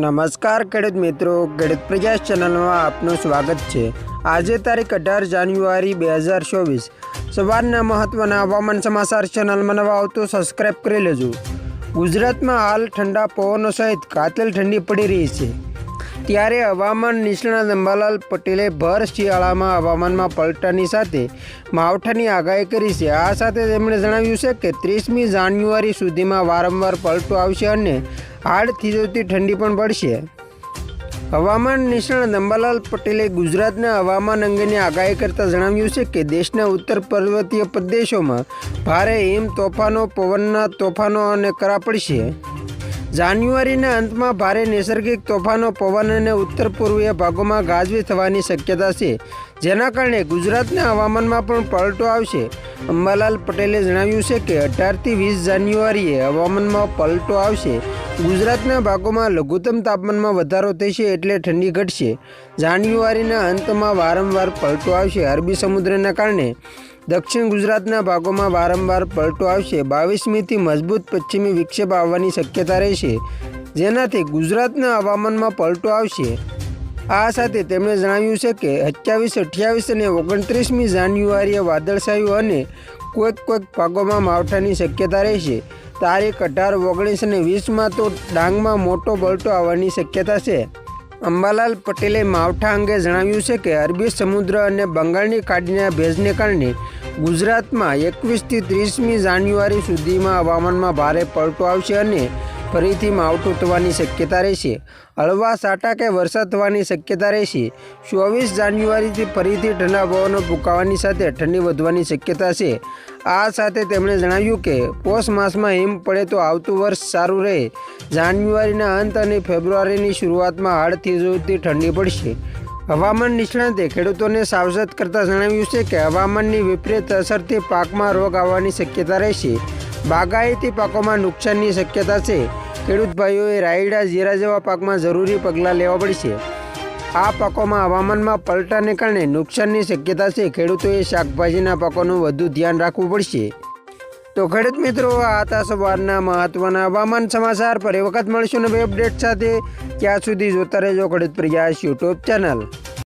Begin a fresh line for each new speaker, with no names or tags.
નમસ્કાર ખેડૂત મિત્રો, ખેડૂત પ્રજા ચેનલમાં આપનું સ્વાગત છે. આજે તારીખ અઢાર જાન્યુઆરી બે હજાર ચોવીસ. સવારના મહત્ત્વના હવામાન સમાચાર ચેનલમાં નવા આવતું સબસ્ક્રાઇબ કરી લેજો. ગુજરાતમાં હાલ ઠંડા પવનો સહિત કાતિલ ઠંડી પડી રહી છે. ત્યારે હવામાન નિષ્ણાત અંબાલાલ પટેલે ભર શિયાળામાં હવામાનમાં પલટાની સાથે માવઠાની આગાહી કરી છે. આ સાથે તેમણે જણાવ્યું છે કે ત્રીસમી જાન્યુઆરી સુધીમાં વારંવાર પલટો આવશે અને હાડ થીજોતી ઠંડી પણ પડશે. હવામાન નિષ્ણાત અંબાલાલ પટેલે ગુજરાતના હવામાન અંગેની આગાહી કરતાં જણાવ્યું છે કે દેશના ઉત્તર પર્વતીય પ્રદેશોમાં ભારે હિમ તોફાનો, પવનના તોફાનો અને કરા પડશે. જાન્યુઆરીના અંતમાં ભારે નૈસર્ગિક તોફાનો, પવન અને ઉત્તર પૂર્વીય ભાગોમાં ગાજવી થવાની શક્યતા છે. જેના કારણે ગુજરાતના હવામાનમાં પણ પલટો આવશે. અંબાલાલ પટેલે જણાવ્યું છે કે અઢારથી વીસ જાન્યુઆરીએ હવામાનમાં પલટો આવશે. ગુજરાતના ભાગોમાં લઘુત્તમ તાપમાનમાં વધારો થશે એટલે ઠંડી ઘટશે. જાન્યુઆરીના અંતમાં વારંવાર પલટો આવશે. અરબી સમુદ્રના કારણે દક્ષિણ ગુજરાતના ભાગોમાં વારંવાર પલટો આવશે. બાવીસમીથી મજબૂત પશ્ચિમી વિક્ષેપ આવવાની શક્યતા રહેશે. જેનાથી ગુજરાતના હવામાનમાં પલટો આવશે. આ સાથે તેમણે જણાવ્યું છે કે અઠ્યાવીસ અઠ્યાવીસ અને ઓગણત્રીસમી જાન્યુઆરીએ વાદળછાયું અને કોઈક કોઈક ભાગોમાં માવઠાની શક્યતા રહેશે. તારીખ અઢાર ઓગણીસ અને વીસમાં તો ડાંગમાં મોટો પલટો આવવાની શક્યતા છે. અંબાલાલ પટેલે માવઠા અંગે જણાવ્યું છે કે, અરબી સમુદ્ર અને બંગાળની ખાડીના ભેજને કારણે ગુજરાતમાં એકવીસથી ત્રીસમી જાન્યુઆરી સુધીમાં હવામાનમાં ભારે પલટો આવશે અને ફરીથી માવઠું થવાની શક્યતા રહેશે. હળવા સાટા કે વરસાદ થવાની શક્યતા રહેશે. ચોવીસ જાન્યુઆરીથી ફરીથી ઠંડા પવનો ફૂંકાવાની સાથે ઠંડી વધવાની શક્યતા છે. આ સાથે તેમણે જણાવ્યું કે, પોષ માસમાં હિમ પડે તો આવતું વર્ષ સારું રહે. જાન્યુઆરીના અંત અને ફેબ્રુઆરીની શરૂઆતમાં હાડથી જોતી ઠંડી પડશે. હવામાન નિષ્ણાંતે ખેડૂતોને સાવચેત કરતાં જણાવ્યું છે કે, હવામાનની વિપરીત અસરથી પાકમાં રોગ આવવાની શક્યતા રહેશે. બાગાયતી પાકોમાં નુકસાનની શક્યતા છે. ખેડૂત ભાઈઓએ રાયડા જીરા જેવા પાકમાં જરૂરી પગલાં લેવા પડશે. આ પાકોમાં હવામાનમાં પલટાને કારણે નુકસાનની શક્યતા છે. ખેડૂતોએ શાકભાજીના પાકોનું વધુ ધ્યાન રાખવું પડશે. તો ખેડૂત મિત્રો, આ હતા સવારના મહત્વના હવામાન સમાચાર. પર એ વખત મળશું નવી અપડેટ સાથે. ત્યાં સુધી જોતા રહેજો ખેડૂત પ્રયાસ યુટ્યુબ ચેનલ.